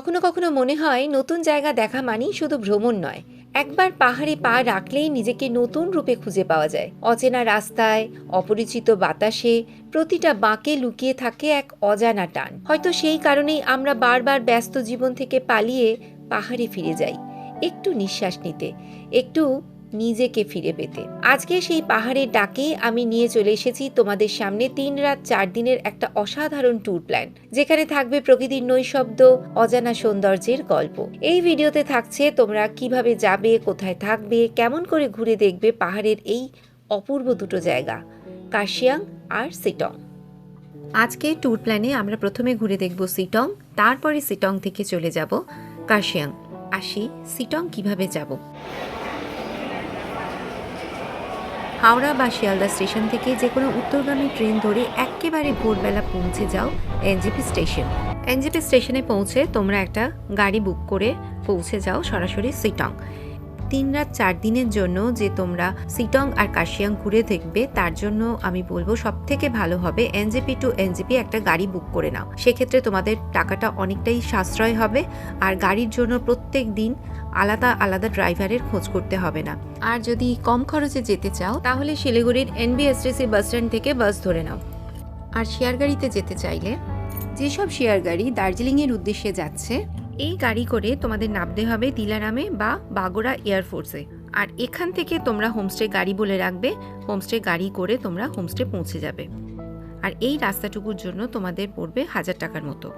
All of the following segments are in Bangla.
কখনো কখনো মনে হয় নতুন জায়গা দেখা মানেই শুধু ভ্রমণ নয়। একবার পাহাড়ে পা রাখলেই নিজেকে নতুন রূপে খুঁজে পাওয়া যায়। অচেনা রাস্তায়, অপরিচিত বাতাসে প্রতিটা বাঁকে লুকিয়ে থাকে এক অজানা টান। হয়তো সেই কারণেই আমরা বারবার ব্যস্ত জীবন থেকে পালিয়ে পাহাড়ে ফিরে যাই। একটু নিঃশ্বাস নিতে, একটু নিজেকে ফিরে পেতে। আজকে সেই পাহাড়ের ডাকে আমি নিয়ে চলে এসেছি তোমাদের সামনে তিন রাত চার দিনের একটা অসাধারণ ট্যুর প্ল্যান যেখানে থাকবে প্রকৃতির নৈশব্দ, অজানা সৌন্দর্যের গল্প। এই ভিডিওতে থাকছে তোমরা কীভাবে যাবে, কোথায় থাকবে, কেমন করে ঘুরে দেখবে পাহাড়ের এই অপূর্ব দুটো জায়গা, কার্শিয়াং আর সিটং। আজকে ট্যুর প্ল্যানে আমরা প্রথমে ঘুরে দেখব সিটং, তারপরে সিটং থেকে চলে যাব কাশিয়াং আসি সিটং কীভাবে যাব। হাওড়া বা শিয়ালদা স্টেশন থেকে যে কোনো উত্তরগামী ট্রেন ধরে একেবারে ভোরবেলা পৌঁছে যাও এনজিপি স্টেশন। এনজিপি স্টেশনে পৌঁছে তোমরা একটা গাড়ি বুক করে পৌঁছে যাও সরাসরি সিটং। তিন রাত চার দিনের জন্য যে তোমরা সিটং আর কাশিয়াং ঘুরে দেখবে, তার জন্য আমি বলব সব থেকে ভালো হবে এনজেপি টু এনজেপি একটা গাড়ি বুক করে নাও। সেক্ষেত্রে তোমাদের টাকাটা অনেকটাই সাশ্রয় হবে আর গাড়ির জন্য প্রত্যেক দিন আলাদা আলাদা ড্রাইভারের খোঁজ করতে হবে না। আর যদি কম খরচে যেতে চাও, তাহলে শিলিগুড়ির এনবিএসটিসি বাস স্ট্যান্ড থেকে বাস ধরে নাও। আর শেয়ার গাড়িতে যেতে চাইলে, যেসব শেয়ার গাড়ি দার্জিলিংয়ের উদ্দেশ্যে যাচ্ছে এই গাড়ি করে তোমাদের নামতে হবে দিলারামে বা বাগোড়া এয়ারফোর্সে আর এখান থেকে তোমরা হোমস্টে গাড়ি বলে রাখবে, হোমস্টে গাড়ি করে তোমরা হোমস্টে পৌঁছে যাবে। আর এই রাস্তাটুকুর জন্য তোমাদের পড়বে হাজার টাকার মতো।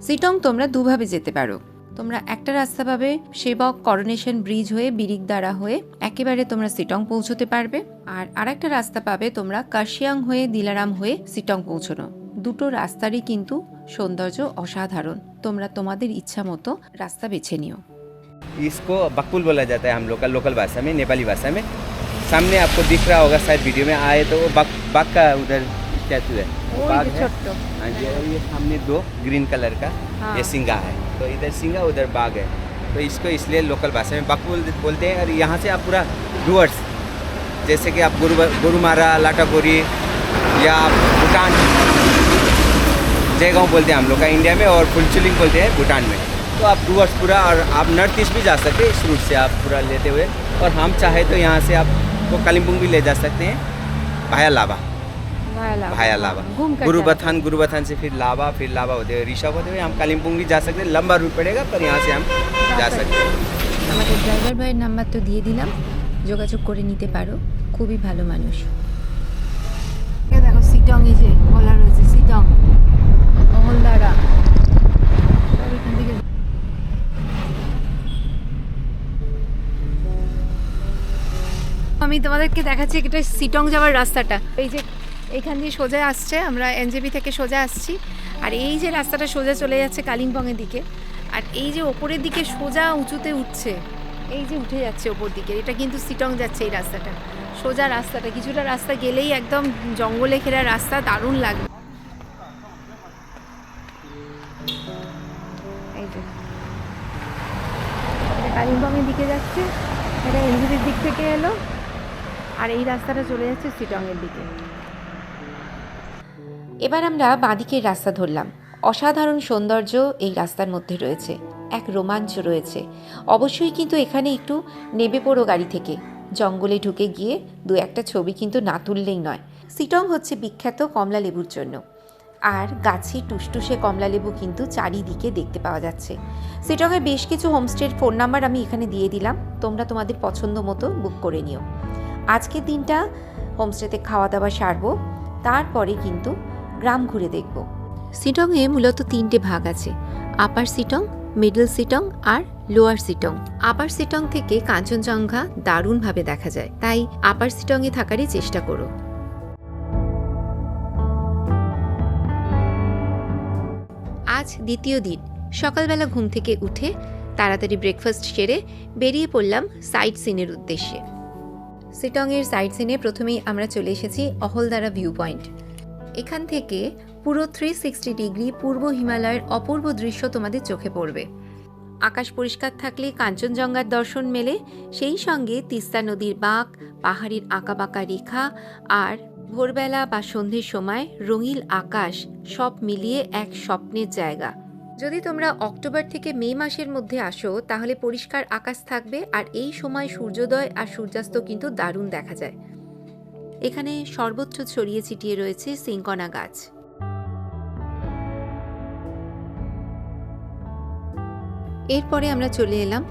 সিটং, তোমরা দুভাবে যেতে পারো। তোমরা একটা রাস্তা পাবে সেবক করোনেশন ব্রিজ হয়ে বিরিকদারা হয়ে একেবারে তোমরা সিটং পৌঁছতে পারবে। আর আরেকটা রাস্তা পাবে তোমরা কাশিয়াং হয়ে দিলারাম হয়ে সিটং পৌঁছনো। দুটো রাস্তারই কিন্তু সৌন্দর্য অসাধারণ তোমরা তোমাদের ইচ্ছা মতো রাস্তা বেছে নিও इसको बकपुल बोला जाता है हम लोग का लोकल भाषा में नेपाली भाषा में सामने आपको दिख रहा होगा शायद वीडियो में आए तो वो बक बाग का उधर स्टैचू है वो बाग है हाँ जी और ये सामने दो ग्रीन कलर का हाँ। ये सिंगा है तो इधर सिंगा उधर बाग है तो इसको इसलिए लोकल भाषा में बकपुल बोलते हैं और यहाँ से आप पूरा डुअर्स जैसे कि आप गुरु गुरुमारा लाटाकोरी या आप भूटान जयगांव बोलते हैं हम लोग का इंडिया में और फुलचुलिंग बोलते हैं भूटान में तो आप डुअर्स पूरा और आप नॉर्थ ईस्ट भी जा सकते हैं इस रूट से आप पूरा लेते हुए और हम चाहे तो यहाँ से आपको कालिम्पोंग भी ले जा सकते हैं भाया लाभा भाया लाभा गुरुबथान गुरुबथान से फिर लाभा फिर लाभा होते हुए ऋषभ होते हुए हम कालिम्पोंग भी जा सकते हैं लंबा रूट पड़ेगा पर यहाँ से हम जा सकते हैं আমাদের ড্রাইভার ভাইয়ের নাম্বার তো দিয়ে দিলাম যোগাযোগ করে নিতে পারো খুবই ভালো মানুষ দেখো সিটং এই যে বলা রয়েছে সিটং থেকে আমি তোমাদেরকে দেখাচ্ছি এটা সিটং যাওয়ার রাস্তাটা। এই যে এইখান দিয়ে সোজা আসছে, আমরা এনজেপি থেকে সোজা আসছি। আর এই যে রাস্তাটা সোজা চলে যাচ্ছে কালিম্পংয়ের দিকে। আর এই যে ওপরের দিকে সোজা উঁচুতে উঠছে, এই যে উঠে যাচ্ছে ওপর দিকে। এটা কিন্তু সিটং যাচ্ছে এই রাস্তাটা। সোজা রাস্তাটা, কিছুটা রাস্তা গেলেই একদম জঙ্গলে ঘেরা রাস্তা, দারুণ লাগবে আর এই রাস্তাটা চলে যাচ্ছে সিটংয়ের দিকে। এবার আমরা বাঁদিকের রাস্তা ধরলাম। অসাধারণ সৌন্দর্য এই রাস্তার মধ্যে রয়েছে। এক রোমাঞ্চ রয়েছে। অবশ্যই কিন্তু এখানে একটু নেবে পড়ো গাড়ি থেকে। জঙ্গলে ঢুকে গিয়ে দু একটা ছবি কিন্তু না তুললেই নয়। সিটং হচ্ছে বিখ্যাত কমলা লেবুর জন্য। আর গাছে টুসটুসে কমলা লেবু কিন্তু চারিদিকে দেখতে পাওয়া যাচ্ছে। সিটংয়ের বেশ কিছু হোমস্টের ফোন নাম্বার আমি এখানে দিয়ে দিলাম। তোমরা তোমাদের পছন্দ মতো বুক করে নিও। আজকের দিনটা হোমস্টেতে খাওয়া দাওয়া সারবো, তারপরে কিন্তু গ্রাম ঘুরে দেখব। সিটংয়ে মূলত তিনটে ভাগ আছে, আপার সিটং, মিডল সিটং আর লোয়ার সিটং। আপার সিটং থেকে কাঞ্চনজঙ্ঘা দারুণভাবে দেখা যায়, তাই আপার সিটংয়ে থাকারই চেষ্টা করো। আজ দ্বিতীয় দিন, সকালবেলা ঘুম থেকে উঠে তাড়াতাড়ি ব্রেকফাস্ট সেরে বেরিয়ে পড়লাম সাইট সিনের উদ্দেশ্যে। সিটংয়ের সাইট সিনে প্রথমেই আমরা চলে এসেছি অহলদারা ভিউ পয়েন্ট এখান থেকে পুরো থ্রি সিক্সটি ডিগ্রি পূর্ব হিমালয়ের অপূর্ব দৃশ্য তোমাদের চোখে পড়বে। আকাশ পরিষ্কার থাকলে কাঞ্চনজঙ্ঘার দর্শন মেলে, সেই সঙ্গে তিস্তা নদীর বাঁক, পাহাড়ির আঁকাবাঁকা রেখা আর ভোরবেলা বা সন্ধ্যের সময় রঙিল আকাশ সব মিলিয়ে এক স্বপ্নের জায়গা। যদি তোমরা অক্টোবর থেকে মে মাসের মধ্যে আসো, তাহলে পরিষ্কার আকাশ থাকবে আর এই সময় সূর্যোদয় আর সূর্যাস্ত কিন্তু দারুণ দেখা যায়। এখানে সর্বোচ্চ ছড়িয়ে ছিটিয়ে রয়েছে সিঙ্কনা গাছ। এরপরে আমরা চলে এলাম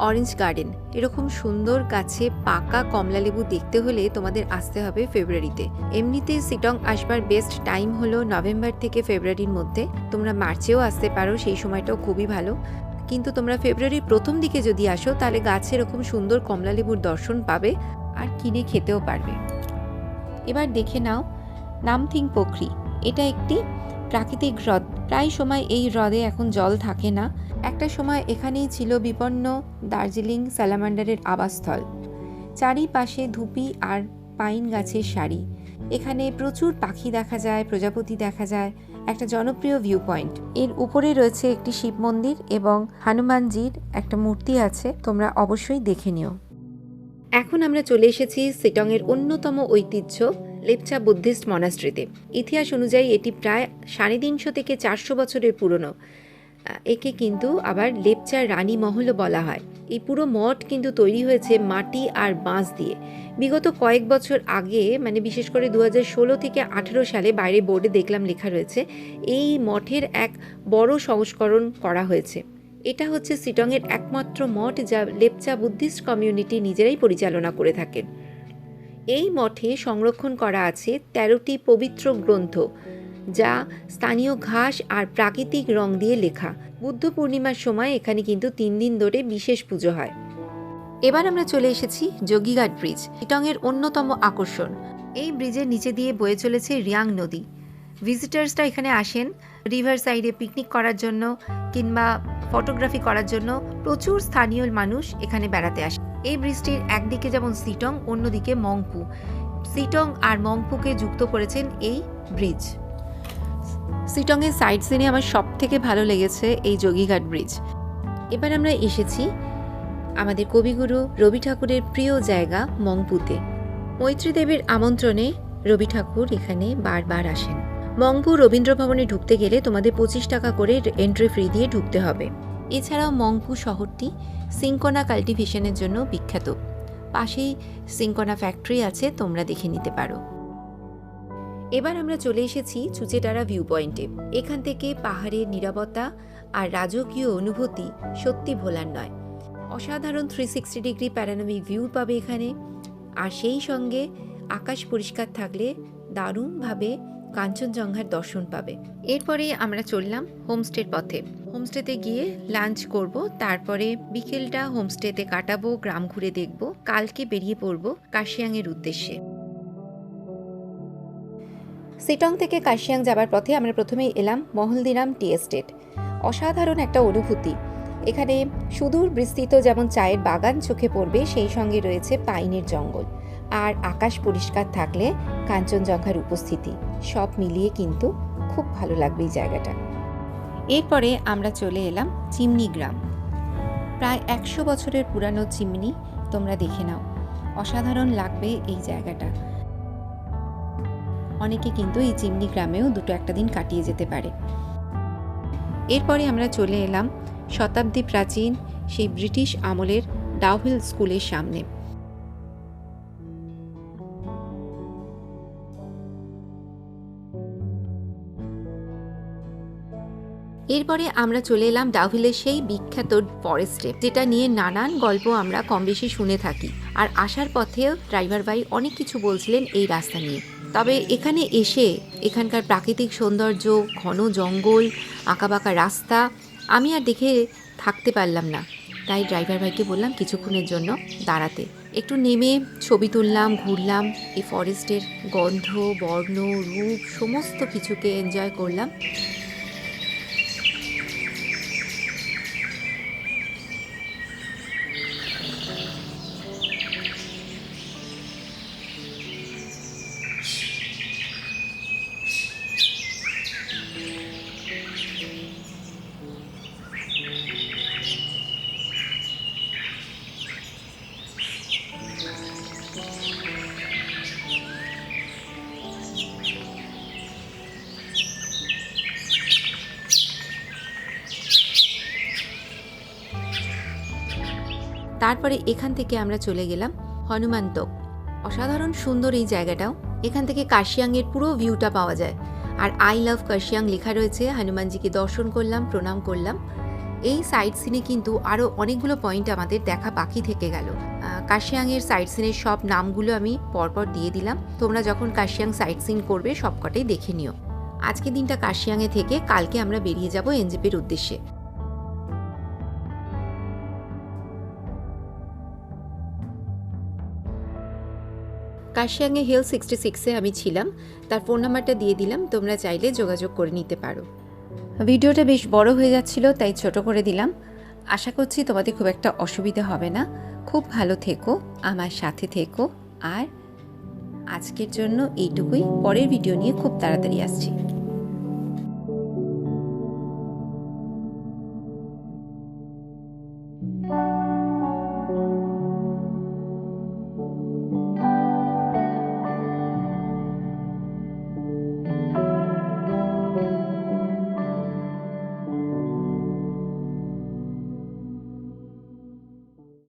অরেঞ্জ গার্ডেন এরকম সুন্দর গাছে পাকা কমলালেবু দেখতে হলে তোমাদের আসতে হবে ফেব্রুয়ারিতে এমনিতে সিটং আসবার বেস্ট টাইম হলো নভেম্বর থেকে ফেব্রুয়ারির মধ্যে। তোমরা মার্চেও আসতে পারো, সেই সময়টাও খুবই ভালো। কিন্তু তোমরা ফেব্রুয়ারির প্রথম দিকে যদি আসো, তাহলে গাছে এরকম সুন্দর কমলালেবুর দর্শন পাবে আর কিনে খেতেও পারবে। এবার দেখে নাও, নামথিং পোখরি। এটা একটি প্রাকৃতিক হ্রদ। প্রায় সময় এই হ্রদে এখন জল থাকে না। একটা সময় এখানেই ছিল বিপন্ন দার্জিলিং স্যালামান্ডারের আবাসস্থল। চারিপাশে ধুপি আর পাইন গাছের সারি। এখানে প্রচুর পাখি দেখা যায়, প্রজাপতি দেখা যায়, একটা জনপ্রিয় ভিউ পয়েন্ট এর উপরে রয়েছে একটি শিব মন্দির এবং হনুমানজির একটা মূর্তি আছে, তোমরা অবশ্যই দেখে নিও। এখন আমরা চলে এসেছি সিটংয়ের অন্যতম ঐতিহ্য লেপচা বুদ্ধিস্ট মনাস্ট্রিতে। ইতিহাস অনুযায়ী এটি প্রায় সাড়ে তিনশো থেকে চারশো বছরের পুরনো। একে কিন্তু আবার লেপচার রানী মহলও বলা হয়। এই পুরো মঠ কিন্তু তৈরি হয়েছে মাটি আর বাঁশ দিয়ে। বিগত কয়েক বছর আগে মানে বিশেষ করে দু ষোলো থেকে আঠেরো সালে বাইরে বোর্ডে দেখলাম লেখা রয়েছে, এই মঠের এক বড় সংস্করণ করা হয়েছে। এটা হচ্ছে সিটংয়ের একমাত্র মঠ যা লেপচা বুদ্ধিস্ট কমিউনিটি নিজেরাই পরিচালনা করে থাকেন। এই মঠে সংরক্ষণ করা আছে তেরোটি পবিত্র গ্রন্থ, যা স্থানীয় ঘাস আর প্রাকৃতিক রং দিয়ে লেখা। বুদ্ধ পূর্ণিমার সময় এখানে কিন্তু তিন দিন ধরে বিশেষ পুজো হয়। এবার আমরা চলে এসেছি যোগীঘাট ব্রিজ ইটংয়ের অন্যতম আকর্ষণ। এই ব্রিজের নিচে দিয়ে বয়ে চলেছে রিয়াং নদী। ভিজিটার্সরা এখানে আসেন, রিভার সাইডে পিকনিক করার জন্য কিংবা ফটোগ্রাফি করার জন্য প্রচুর স্থানীয় মানুষ এখানে বেড়াতে আসে। এই ব্রিজটির একদিকে যেমন সিটং, অন্যদিকে মংপু। সিটং আর মংপুকে যুক্ত করেছেন এই ব্রিজ। সিটংয়ের সাইড সিনে আমার সব থেকে ভালো লেগেছে এই যোগীঘাট ব্রিজ। এবার আমরা এসেছি আমাদের কবিগুরু রবি ঠাকুরের প্রিয় জায়গা মংপুতে। মৈত্রী দেবীর আমন্ত্রণে রবি ঠাকুর এখানে বারবার আসেন। মংপু রবীন্দ্র ভবনে ঢুকতে গেলে তোমাদের পঁচিশ টাকা করে এন্ট্রি ফ্রি দিয়ে ঢুকতে হবে। এছাড়াও মংপু শহরটি সিঙ্কোনা কাল্টিভেশনের জন্য বিখ্যাত। পাশেই সিঙ্কোনা ফ্যাক্টরি আছে, তোমরা দেখে নিতে পারো। এবার আমরা চলে এসেছি চুচেটারা ভিউ পয়েন্টে এখান থেকে পাহাড়ের নিরাপত্তা আর রাজকীয় অনুভূতি সত্যি ভোলার নয়। অসাধারণ three sixty degree panoramic view পাবে এখানে। আর সেই সঙ্গে আকাশ পরিষ্কার থাকলে দারুণভাবে কাঞ্চনজঙ্ঘার দর্শন পাবে। এরপরে আমরা চললাম হোমস্টের পথে। হোমস্টেতে গিয়ে লাঞ্চ করব, তারপরে বিকেলটা হোমস্টেতে কাটাবো, গ্রাম ঘুরে দেখব, কালকে বেরিয়ে পড়ব কাশিয়াংয়ের উদ্দেশ্যে। সিটং থেকে কাশিয়াং যাবার পথে আমরা প্রথমেই এলাম মহলদিরাম টি এস্টেট। অসাধারণ একটা অনুভূতি। এখানে সুদূর বিস্তৃত যেমন চায়ের বাগান চোখে পড়বে, সেই সঙ্গে রয়েছে পাইনের জঙ্গল। আর আকাশ পরিষ্কার থাকলে কাঞ্চনজঙ্ঘার উপস্থিতি সব মিলিয়ে কিন্তু খুব ভালো লাগবে এই জায়গাটা। এরপরে আমরা চলে এলাম চিমনি গ্রাম। প্রায় একশো বছরের পুরানো চিমনি তোমরা দেখে নাও। অসাধারণ লাগবে এই জায়গাটা। অনেকে কিন্তু এই চিমনি গ্রামেও দুটো একটা দিন কাটিয়ে যেতে পারে। এরপরে আমরা চলে এলাম শতাব্দী প্রাচীন সেই ব্রিটিশ আমলের ডাউহিল স্কুলের সামনে। এরপরে আমরা চলে এলাম ডাউহিলের সেই বিখ্যাত ফরেস্টে যেটা নিয়ে নানান গল্প আমরা কম বেশি শুনে থাকি। আর আসার পথেও ড্রাইভার ভাই অনেক কিছু বলছিলেন এই রাস্তা নিয়ে। তবে এখানে এসে এখানকার প্রাকৃতিক সৌন্দর্য, ঘন জঙ্গল, আঁকাবাঁকা রাস্তা, আমি আর দেখে থাকতে পারলাম না। তাই ড্রাইভার ভাইকে বললাম কিছুক্ষণের জন্য দাঁড়াতে। একটু নেমে ছবি তুললাম, ঘুরলাম, এই ফরেস্টের গন্ধ, বর্ণ, রূপ, সমস্ত কিছুকে এনজয় করলাম। তারপরে এখান থেকে আমরা চলে গেলাম হনুমান্তক। অসাধারণ সুন্দর এই জায়গাটাও। এখান থেকে কাশিয়াংয়ের পুরো ভিউটা পাওয়া যায়। আর আই লাভ কাশিয়াং লেখা রয়েছে। হনুমানজিকে দর্শন করলাম, প্রণাম করলাম। এই সাইট সিনে কিন্তু আরও অনেকগুলো পয়েন্ট আমাদের দেখা বাকি থেকে গেল। কাশিয়াংয়ের সাইট সিনের সব নামগুলো আমি পরপর দিয়ে দিলাম। তোমরা যখন কাশিয়াং সাইট সিন করবে, সবকটাই দেখে নিও। আজকে দিনটা কাশিয়াংয়ে থেকে, কালকে আমরা বেরিয়ে যাব এনজেপির উদ্দেশ্যে। কাশিয়াংয়ে হিল সিক্সটি সিক্সে আমি ছিলাম। তার ফোন নাম্বারটা দিয়ে দিলাম। তোমরা চাইলে যোগাযোগ করে নিতে পারো। ভিডিওটা বেশ বড় হয়ে যাচ্ছিল, তাই ছোট করে দিলাম। আশা করছি তোমাদের খুব একটা অসুবিধা হবে না। খুব ভালো থেকো, আমার সাথে থেকো। আর আজকের জন্য এইটুকুই। পরের ভিডিও নিয়ে খুব তাড়াতাড়ি আসছি।